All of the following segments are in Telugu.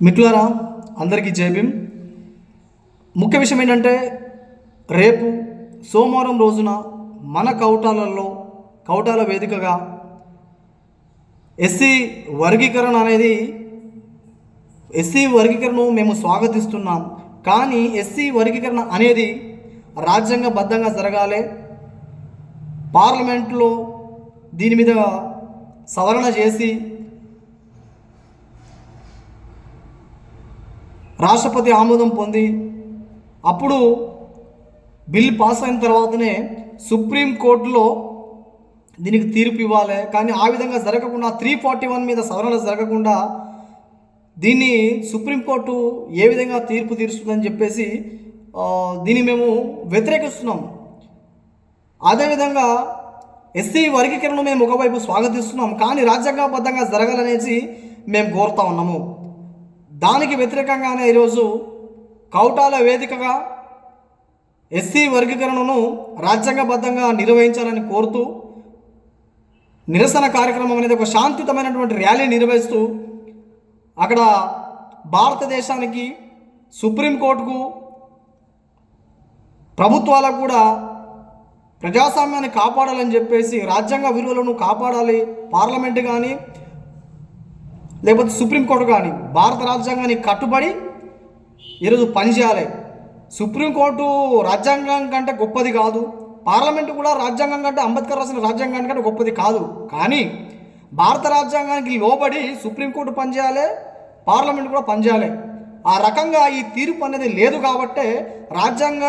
మిత్రులారా అందరికీ జై ముఖ్య విషయం ఏంటంటే రేపు సోమవారం రోజున మన కౌటాలలో కౌటాల వేదికగా ఎస్సీ వర్గీకరణ అనేది ఎస్సీ వర్గీకరణను మేము స్వాగతిస్తున్నాం. కానీ ఎస్సీ వర్గీకరణ అనేది రాజ్యాంగబద్ధంగా జరగాలి. పార్లమెంట్లో దీని మీద సవరణ చేసి రాష్ట్రపతి ఆమోదం పొంది అప్పుడు బిల్ పాస్ అయిన తర్వాతనే సుప్రీంకోర్టులో దీనికి తీర్పు ఇవ్వాలి. కానీ ఆ విధంగా జరగకుండా త్రీ ఫార్టీ వన్ మీద సవరణ జరగకుండా దీన్ని సుప్రీంకోర్టు ఏ విధంగా తీర్పు తీరుస్తుందని చెప్పేసి దీన్ని మేము వ్యతిరేకిస్తున్నాం. అదేవిధంగా ఎస్సీ వర్గీకరణ మేము ఒకవైపు స్వాగతిస్తున్నాం. కానీ రాజ్యాంగబద్ధంగా జరగాలనేసి మేము కోరుతా ఉన్నాము. దానికి వ్యతిరేకంగానే ఈరోజు కౌటాల వేదికగా ఎస్సీ వర్గీకరణను రాజ్యాంగబద్ధంగా నిర్వహించాలని కోరుతూ నిరసన కార్యక్రమం అనేది ఒక శాంతితమైనటువంటి ర్యాలీ నిర్వహిస్తూ అక్కడ భారతదేశానికి సుప్రీంకోర్టుకు ప్రభుత్వాలకు కూడా ప్రజాస్వామ్యాన్ని కాపాడాలని చెప్పేసి రాజ్యాంగ విలువలను కాపాడాలి పార్లమెంట్ కానీ లేకపోతే సుప్రీంకోర్టు కానీ భారత రాజ్యాంగాన్ని కట్టుబడి ఈరోజు పనిచేయాలి సుప్రీంకోర్టు రాజ్యాంగం కంటే గొప్పది కాదు. పార్లమెంటు కూడా రాజ్యాంగం కంటే అంబేద్కర్ రాసిన రాజ్యాంగానికి కంటే గొప్పది కాదు. కానీ భారత రాజ్యాంగానికి లోబడి సుప్రీంకోర్టు పనిచేయాలి పార్లమెంట్ కూడా పనిచేయాలి ఆ రకంగా ఈ తీర్పు అనేది లేదు కాబట్టే రాజ్యాంగ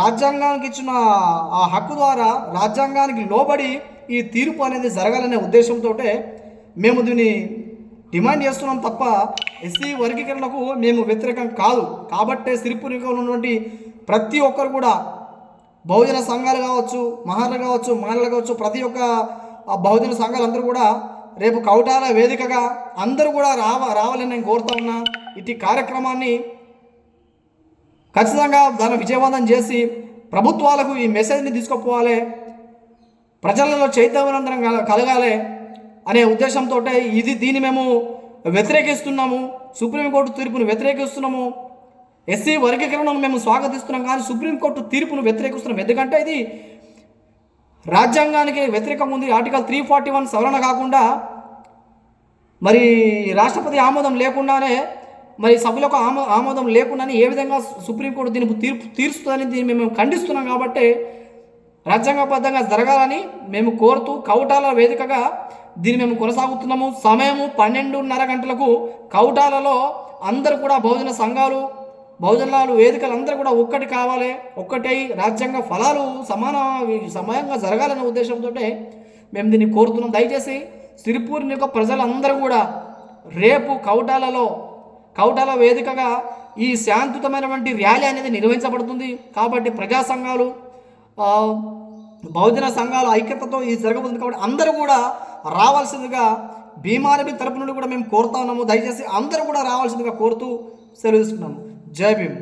రాజ్యాంగానికి ఇచ్చిన ఆ హక్కు ద్వారా రాజ్యాంగానికి లోబడి ఈ తీర్పు అనేది జరగాలనే ఉద్దేశంతో మేము దీన్ని డిమాండ్ చేస్తున్నాం తప్ప ఎస్సీ వర్గీకరణకు మేము వ్యతిరేకం కాదు. కాబట్టే సిరిపురిలో ఉన్నటువంటి ప్రతి ఒక్కరు కూడా బహుజన సంఘాలు కావచ్చు మహారాలు కావచ్చు మహిళలు కావచ్చు ప్రతి ఒక్క బహుజన సంఘాలు అందరూ కూడా రేపు కౌటాల వేదికగా అందరూ కూడా రావ రావాలని నేను కోరుతా ఉన్నా. ఇటు కార్యక్రమాన్ని ఖచ్చితంగా దాన్ని విజయవంతం చేసి ప్రభుత్వాలకు ఈ మెసేజ్ని తీసుకుపోవాలి. ప్రజలలో చైతన్యవంతం కలగాలి అనే ఉద్దేశంతో ఇది దీన్ని మేము వ్యతిరేకిస్తున్నాము. సుప్రీంకోర్టు తీర్పును వ్యతిరేకిస్తున్నాము. ఎస్సీ వర్గీకరణను మేము స్వాగతిస్తున్నాం కానీ సుప్రీంకోర్టు తీర్పును వ్యతిరేకిస్తున్నాం. ఎందుకంటే ఇది రాజ్యాంగానికి వ్యతిరేకంగా ఉంది. ఆర్టికల్ త్రీ ఫార్టీ వన్ సవరణ కాకుండా మరి రాష్ట్రపతి ఆమోదం లేకుండానే మరి సభ్యులకు ఆమో ఆమోదం లేకుండానే ఏ విధంగా సుప్రీంకోర్టు దీనికి తీర్పు తీరుస్తుందని దీన్ని మేము ఖండిస్తున్నాం కాబట్టి రాజ్యాంగబద్ధంగా జరగాలని మేము కోరుతూ కౌటాల వేదికగా దీన్ని మేము కొనసాగుతున్నాము. సమయము పన్నెండున్నర గంటలకు కౌటాలలో అందరూ కూడా బహుజన సంఘాలు బహుజనాలు వేదికలు అందరూ కూడా ఒక్కటి కావాలి. ఒక్కటై రాజ్యాంగ ఫలాలు సమాన సమయంగా జరగాలనే ఉద్దేశంతో మేము దీన్ని కోరుతున్నాం. దయచేసి సిరిపూర్ యొక్క ప్రజలందరూ కూడా రేపు కౌటాలలో కౌటాల వేదికగా ఈ శాంతియుతమైనటువంటి ర్యాలీ అనేది నిర్వహించబడుతుంది. కాబట్టి ప్రజా సంఘాలు బహుజన సంఘాల ఐక్యతతో ఇది జరగబోతుంది. కాబట్టి అందరూ కూడా రావాల్సిందిగా భీమారబి తరపు నుండి కూడా మేము కోరుతా ఉన్నాము. దయచేసి అందరూ కూడా రావాల్సిందిగా కోరుతూ సెలవు తీసుకున్నాము జై భీమ్.